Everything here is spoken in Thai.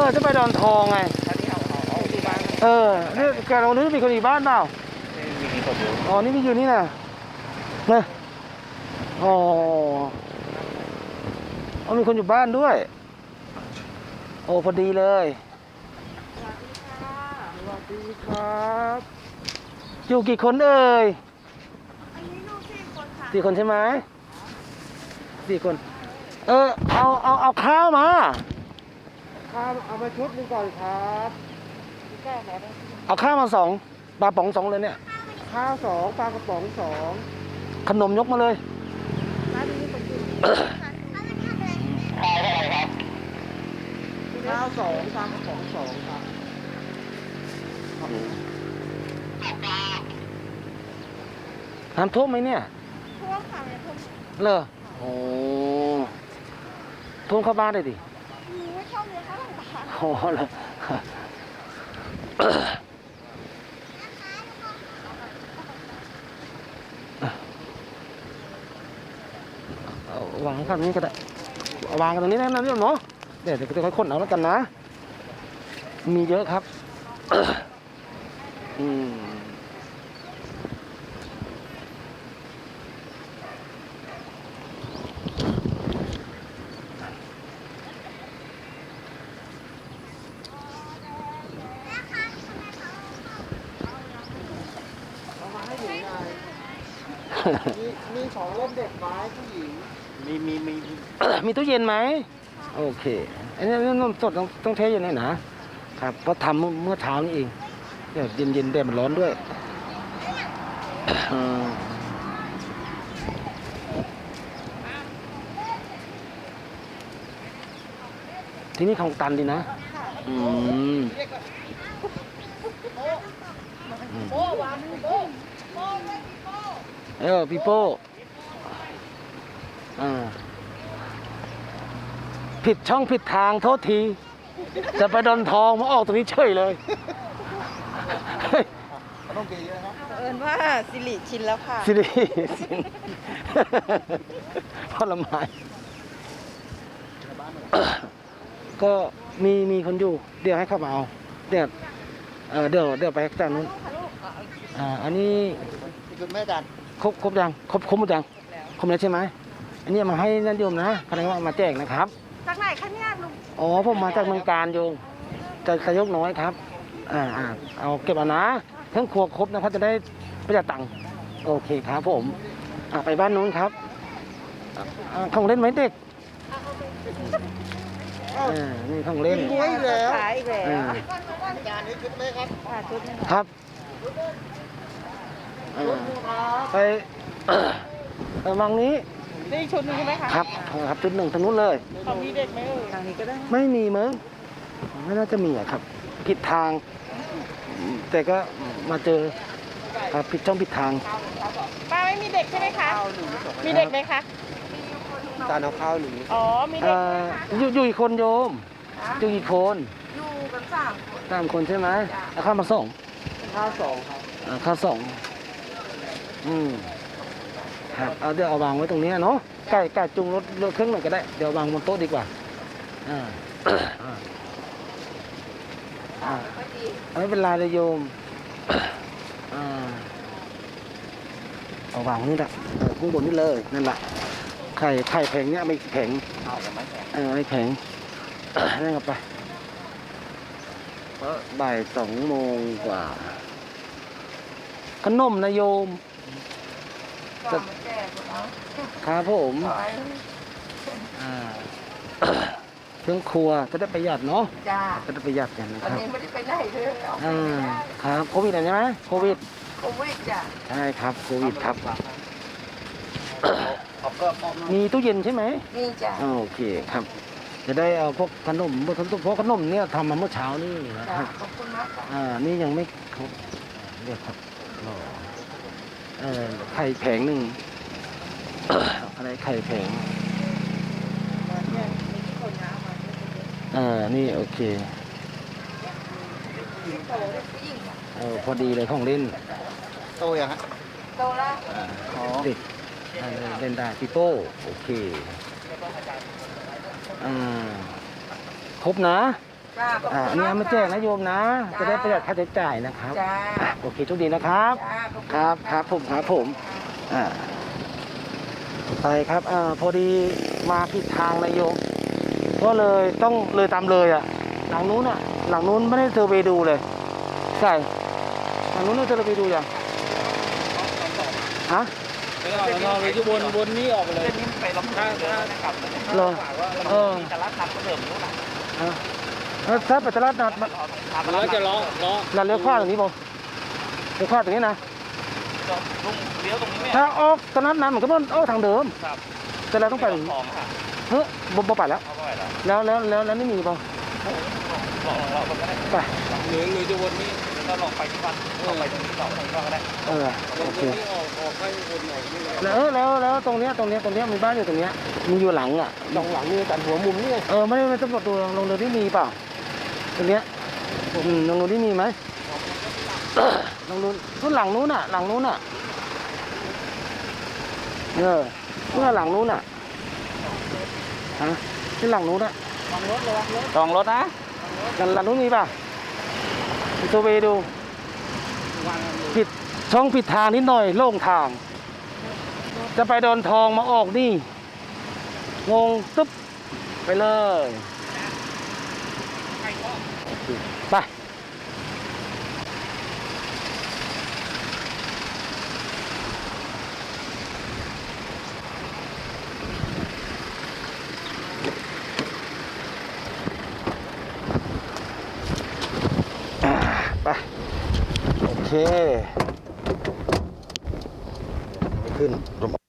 อจะไปดอนทองไงอันนี้เอาเอาเอาที่บ้านเออนี่แกลองนึกมีคนอยู่บ้านเปล่ามีกี่คนอยู่อ๋อนี่มีอยู่นี่นะนะอ๋อเอามีคนอยู่บ้านด้วย โอ้พอดีเลยสวัสดีครับ อยู่กี่คนเอ่ยอันนี้ลูกสี่คนค่ะสี่คนใช่ไหมสี่คน เออ เอา เอา เอาข้าวมา ข้าวเอามาชุดหนึงก่อนครับเอาข้าวมาสองปลาป๋องสองเลยเนี่ย ข้าวสองปลากระป๋องสองขนมยกมาเลย ข้าวสองปลากระป๋องสองครับน้ำท่วมไหมเนี่ยพวกค่ะเนี่ยพวกเลอโอ้ท่วมเข้าบ้านเลยดิ หนูไม่ชอบเลยค่ะหลังคาโอ้เลยเอาวางข้างนี้ก็ได้เอาวางกันตรงนี้นะนะเดี๋ยวเนาะเดี๋ยวเดี๋ยวจะค่อยๆขนเอาแล้วกันนะ มีเยอะครับ อืม มีมีของเล่นเด็กไม้ผู้หญิง มีมีมีมีตู้เย็นไหมโอเคอันนี้นมสดต้องต้องเทอยู่ในนะครับเพราะทำเมื่อเมื่อเช้านี้เองเดี๋ยวเย็นเย็นๆแดดมันร้อนด้วยอืมที่นี่ของตันดีนะ อืม เออพี่โป้อ่าผิดช่องผิดทางโทษที จะไปดอนทองมาออกตรงนี้เฉยเลยเฮ้ยต้องเกยเยอะครับเอิญว่าสิริชินแล้วค่ะ สิริสิงผลไม้ก็มีมีคนอยู่ เดี๋ยวให้เข้ามาเอา เดี๋ยวเดี๋ยวเดี๋ยวไปจากนู้นอ่าอันนี้คุณแม่จัน ครบครบยังครบครบหมดยังครบแล้วใช่ไหมอันนี้มาให้นันโยมนะพนักงานมาแจกนะครับจากไหนคะเนี่ยลุงอ๋อผมมาจากเมืองการโยมจะสยกน้อยครับอ่าอ่าเอาเก็บเอานะทั้งครัวครบนะครับจะได้ประหยัดตังค์โอเคครับผมอ่าไปบ้านนู้นครับอ่าของเล่นไหมเด็กอ่านี่ของเล่นมวยแล้วขายอีกแล้วอ่าจานนี้ชุดไหมครับค่ะชุดหนึงครับอ่า ไปไปวังนี้นี่อีกชุดหนึงใช่ไหมคะครับครับจุดหนึ่งทางนู้นเลย เขามีเด็กไหมเอ่ยทางนี้ก็ได้ไม่มีมั้งไม่น่าจะมีอะครับผิดทาง แต่ก็มาเจอครับผิดช่องผิดทางป้าไม่มีเด็กใช่ไหมคะ มีเด็กไหมคะจานเอาข้าวหนึ่งอ๋อ มีเด็เอ่กไหมอคะอยู่อยู่อีกคนโยม อยู่อีกคนอยู่กันสามคนสามคนใช่ไหมเอาข้าวมาส่งข้าวสองครับเอาข้าวส่ง อืมครับเอาเดี๋ยวเอาวางไว้ตรงเนี้ยเนาะใกล้ใกล้จุงรถรถเครื่องหน่อยก็ได้ เดี๋ยววางบนโต๊ะดีกว่า อ่าอ่าอ่าไม่เป็นไรเลยโยม อ่า เอาวางนี่แหละเออข้างบนนี่เลยนั่นแหละ ไข่ไข่แผงเนี้ยไม่แข็งเอาแต่ไม่แข็งเออไม่แข็งนั่นก็ไปเพราะบ่ายสองโมงกว่า ขนมนะโยม ก็มาแจกเนาะครับผมขอให้อ่าเครื่องครัวจะได้ประหยัดเนาะจ้าจะได้ประหยัดกันนะอันครับนี้ไม่ได้ไปไหนเลยเอาอ่าครับโควิดอะใช่ไหมโควิดโควิดจ้ะใช่ครับโควิดครับ เอาก็ออกมามีตู้เย็นใช่ไหมนี่จ้ะอ่าโอเคครับ จะได้เอาพวกขนมพวกขนมพวกขนมเนี่ยทำมาเมื่อเช้านี่นะจ้ะครับขอบคุณมากค่ะอ่านี่ยังไม่ครบเรียกครับรอเออ ไข่แผงหนึ่งอะไรไข่แผงเนี่ยมีที่คนน้ำมาอ่า นี่โอเคโตเด็กผู้หญิงค่ะเออพอดีเลยของเล่น โตยังฮะโตแล้วอ๋อเด็กอ่าเล่นได้ปีโป้โอเคอ่าครบนะ จ้าขบคุณอ่าอันนี้เอามาแจกนะโยมนะ จะได้ประหยัดค่าใช้จ่ายนะครับจ้าอะโอเคโชคดีนะครับ จ้าขอณ ครับครับผมครับผม อ่าไปครับอ่าพอดีมาผิดทางนายโยมก็เลยต้องเลยตามเลยอะ หลังนู้นอะ หลังนู้นไม่ได้เซอร์เวย์ดูเลย ใช่หลังนู้นไม่ได้เซอร์เวย์ดูยังฮะไม่ต้องไม่ต้องเลยที่วนวนนี่ออกไปเลยเส้นนี้ไปลำทางเดินกลับเลยเหรอ เออ มีแต่ละคันก็เดิมนู้นน่ะฮะ แล้วถ้าปัจจุบันนัดมาแล้วจะล้อล้อนัดเลี้ยวขวาตรงนี้บ่เลี้ยวขวาตรงนี้นะเลี้ยวตรงนี้ถ้าออกตอนนั้นนั้นมันก็ต้องออกทางเดิมครับแต่เราต้องไปของค่ะเฮ้ยบ่บ่ไปแล้วเอาไปแล้วแล้วแล้วแล้วแล้วไม่มีป่ะไปหรือหรือจะวนนี่ก็ลองไปที่วัดลองไปตรงนี้ลอตรงนี้ก็ได้เออโอเคออกออกให้วนออกนี่เลยแล้วแล้วแล้วตรงเนี้ยตรงเนี้ยตรงเนี้ยมีบ้านอยู่ตรงเนี้ยมีอยู่หลังอะตรงหลังนี่กันหัวมุมนี่เออไม่ได้ไม่ต้องดูลองเรือที่มีเปล่า รงเนี้ยอืมลงเรือที่มีไหมเออลงเรือนู้นหลังนู้นอะหลังนู้นอะเออนู้นนะหลังนู้นอะฮะที่หลังนู้นอะลองรถนะหลังหลังนู้นมีป่ะไปตัวเวดูผิดช่องผิดทางนิดหน่อยโล่งทาง จะไปโดนทองมาออกนี่งงตึ๊บไปเลย ไปไป โอเค ขึ้นลม